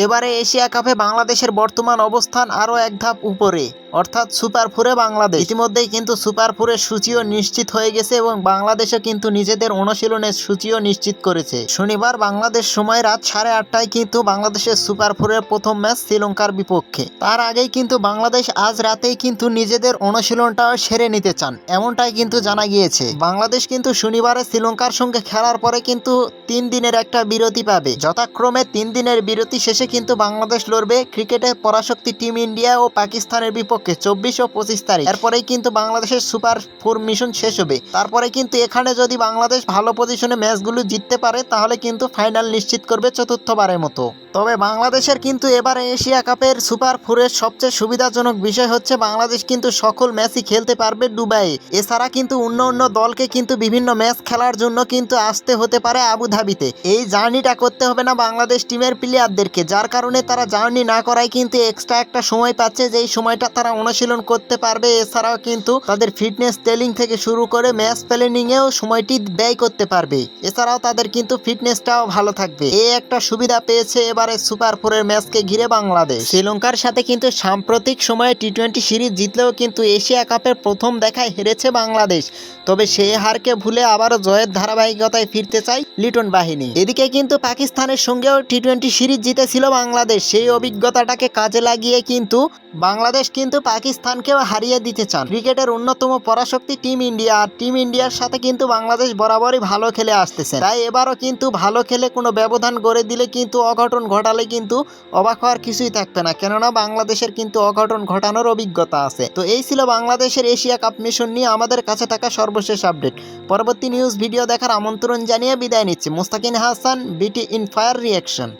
এবারে এশিয়া কাপে বাংলাদেশের বর্তমান অবস্থান আরও এক ধাপ উপরে। অর্থাৎ সুপার ফোরে বাংলাদেশ। ইতিমধ্যেই কিন্তু সুপার ফোরের সূচিও নিশ্চিত হয়ে গেছে এবং বাংলাদেশও কিন্তু নিজেদের অনুশীলনের সূচিও নিশ্চিত করেছে। শনিবার বাংলাদেশ সময় রাত সাড়ে আটটায় কিন্তু বাংলাদেশের সুপার ফোরের প্রথম ম্যাচ শ্রীলঙ্কার বিপক্ষে। তার আগেই কিন্তু বাংলাদেশ আজ রাতেই কিন্তু নিজেদের অনুশীলনটাও সেরে নিতে চান, এমনটাই কিন্তু জানা গিয়েছে। বাংলাদেশ কিন্তু শনিবারে শ্রীলঙ্কার সঙ্গে খেলার পরে কিন্তু তিন দিনের একটা বিরতি পাবে। যথাক্রমে তিন দিনের বিরতি শেষে কিন্তু বাংলাদেশ লড়বে ক্রিকেটের পরাশক্তি টিম ইন্ডিয়া ও পাকিস্তানের বিপক্ষে। চব্বিশ ও পঁচিশ তারিখ। এরপরেই কিন্তু বাংলাদেশের সুপার ফোর মিশন শেষ হবে। তারপরে কিন্তু এখানে যদি বাংলাদেশ ভালো পজিশনে ম্যাচগুলো জিততে পারে, তাহলে কিন্তু ফাইনাল নিশ্চিত করবে চতুর্থবারের মতো। তবে বাংলাদেশের কিন্তু এবারে এশিয়া কাপের সুপার ফোরের সবচেয়ে সুবিধাজনক বিষয় হচ্ছে বাংলাদেশ কিন্তু সকল ম্যাচই খেলতে পারবে দুবাইয়ে। এছাড়া কিন্তু অন্য অন্য দলকে কিন্তু বিভিন্ন ম্যাচ খেলার জন্য কিন্তু আসতে হতে পারে আবুধাবিতে। এই জার্নিটা করতে হবে না বাংলাদেশ টিমের প্লেয়ারদেরকে যার কারণে তারা জার্নি না করায় কিন্তু এক্সট্রা একটা সময় পাচ্ছে, যেই সময়টা তারা অনুশীলন করতে পারবে। এছাড়াও কিন্তু তাদের ফিটনেস ট্রেনিং থেকে শুরু করে ম্যাচ প্ল্যানিংয়েও সময়টি ব্যয় করতে পারবে। এছাড়াও তাদের কিন্তু ফিটনেসটাও ভালো থাকবে। এই একটা সুবিধা পেয়েছে এবারে সুপার ফোরের ম্যাচকে ঘিরে বাংলাদেশ। শ্রীলঙ্কার সাথে কিন্তু সাম্প্রতিক সময়ে টি টোয়েন্টি সিরিজ জিতলেও কিন্তু এশিয়া কাপের প্রথম দেখায় হেরেছে বাংলাদেশ। তবে সেই হারকে ভুলে আবারও জয়ের ধারাবাহিকতায় ফিরতে চায় লিটন বাহিনী। এদিকে কিন্তু পাকিস্তানের সঙ্গেও টি টোয়েন্টি সিরিজ জিতেছিল বাংলাদেশ। সেই অভিজ্ঞতাটাকে কাজে লাগিয়ে কিন্তু বাংলাদেশ কিন্তু পাকিস্তানকেও হারিয়ে দিতে চান। ক্রিকেটের অন্যতম পরাশক্তি টিম ইন্ডিয়া আর টিম ইন্ডিয়ার সাথে কিন্তু বাংলাদেশ বরাবরই ভালো খেলে আসতেছে। তাই এবারও কিন্তু ভালো খেলে কোনো ব্যবধান গড়ে দিলে কিন্তু অঘটন ঘটালে কিন্তু অবাক হওয়ার কিছুই থাকবে না। কেননা বাংলাদেশের কিন্তু অঘটন ঘটানোর অভিজ্ঞতা আছে। তো এই ছিল বাংলাদেশের এশিয়া কাপ মিশন নিয়ে আমাদের কাছে থাকা সর্বশেষ আপডেট। পরবর্তী নিউজ, ভিডিও দেখার আমন্ত্রণ জানিয়ে বিদায় নিচ্ছে। মুস্তাকিন হাসান, বিটি ইন ফায়ার রিয়াকশন।